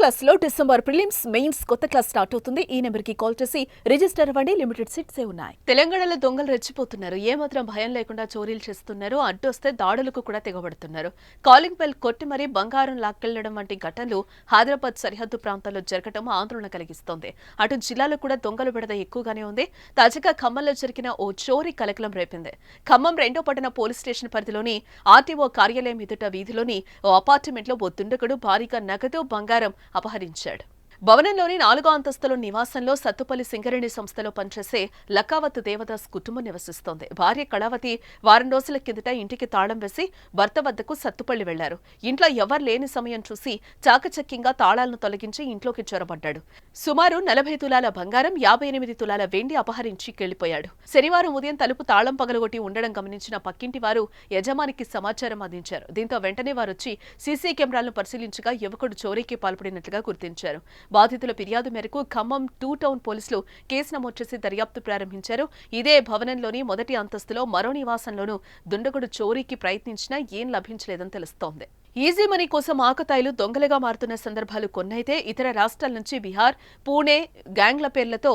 క్లాస్లో December prelims mains కొత్త class start అవుతుంది. ఈ నెంబర్కి కాల్ చేసి రిజిస్టర్ అవ్వండి. లిమిటెడ్ సీట్స్ ఉన్నాయి. తెలంగాణలో దొంగలు రెచ్చిపోతున్నారు. ఏమాత్రం భయం లేకుండా చోరీలు చేస్తున్నారు. అడ్డొస్తే దాడులకు కూడా తెగబడుతున్నారు. కాలింగ్ బెల్ కొట్టి మరీ బంగారం లాక్కెళ్ళడం వంటి ఘటనలు హైదరాబాద్ సరిహద్దు ప్రాంతాల్లో జరగడం ఆందోళన కలిగిస్తోంది. అటు జిల్లాలో కూడా దొంగలు విడత ఎక్కువగానే ఉంది. తాజాగా ఖమ్మంలో జరిగిన ఓ చోరీ కలకలం రేపింది. ఖమ్మం రెండో పట్టణ పోలీస్ స్టేషన్ పరిధిలోని ఆర్టీఓ కార్యాలయం ఎదుట వీధిలోని ఓ అపార్ట్మెంట్లో ఓ దుండగుడు భారీగా నగదు బంగారం అపహరించాడు. భవనంలోని నాలుగో అంతస్తులో నివాసంలో సత్తుపల్లి సింగరేణి సంస్థలో పనిచేసే లకావత్ దేవదాస్ కుటుంబం నివసిస్తోంది. భార్య కళావతి వారం రోజుల కిందట ఇంటికి తాళం వేసి భర్త వద్దకు సత్తుపల్లి వెళ్ళారు. ఇంట్లో ఎవరు లేని సమయం చూసి చాకచక్యంగా తాళాలను తొలగించి ఇంట్లోకి చొరబడ్డాడు. సుమారు నలభై తులాల బంగారం యాభై ఎనిమిది తులాల వెండి అపహరించి కెళ్ళిపోయాడు శనివారం ఉదయం తలుపు తాళం పగలగొట్టి ఉండడం గమనించిన పక్కింటి వారు యజమానికి సమాచారం అందించారు. దీంతో వెంటనే వారు వచ్చి సీసీ కెమెరాలను పరిశీలించగా యువకుడు చోరీకి పాల్పడినట్లుగా గుర్తించారు. బాధితుల ఫిర్యాదు మేరకు ఖమ్మం టూ టౌన్ పోలీసులు కేసు నమోదు చేసి దర్యాప్తు ప్రారంభించారు. ఇదే భవనంలోని మొదటి అంతస్తులో మరో నివాసంలోనూ దుండగుడు చోరీకి ప్రయత్నించినా ఏం లభించలేదని తెలుస్తోంది. ఈజీ మనీ కోసం ఆకతాయిలు దొంగలుగా మారుతున్న సందర్భాలు కొన్నైతే ఇతర రాష్ట్రాల నుంచి బీహార్ పూణే గ్యాంగ్ల పేర్లతో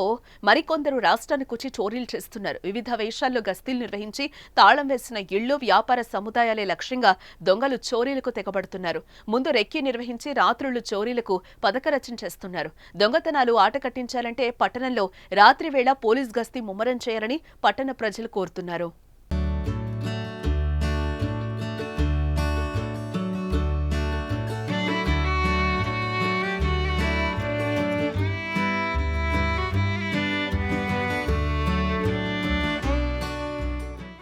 మరికొందరు రాష్ట్రానికి వచ్చి చోరీలు చేస్తున్నారు. వివిధ వేషాల్లో గస్తీలు నిర్వహించి తాళం వేసిన ఇళ్ళు వ్యాపార సముదాయాలే లక్ష్యంగా దొంగలు చోరీలకు తెగబడుతున్నారు. ముందు రెక్కి నిర్వహించి రాత్రులు చోరీలకు పథకరచన చేస్తున్నారు. దొంగతనాలు ఆట కట్టించాలంటే పట్టణంలో రాత్రి వేళ పోలీస్ గస్తీ ముమ్మరం చేయాలని పట్టణ ప్రజలు కోరుతున్నారు.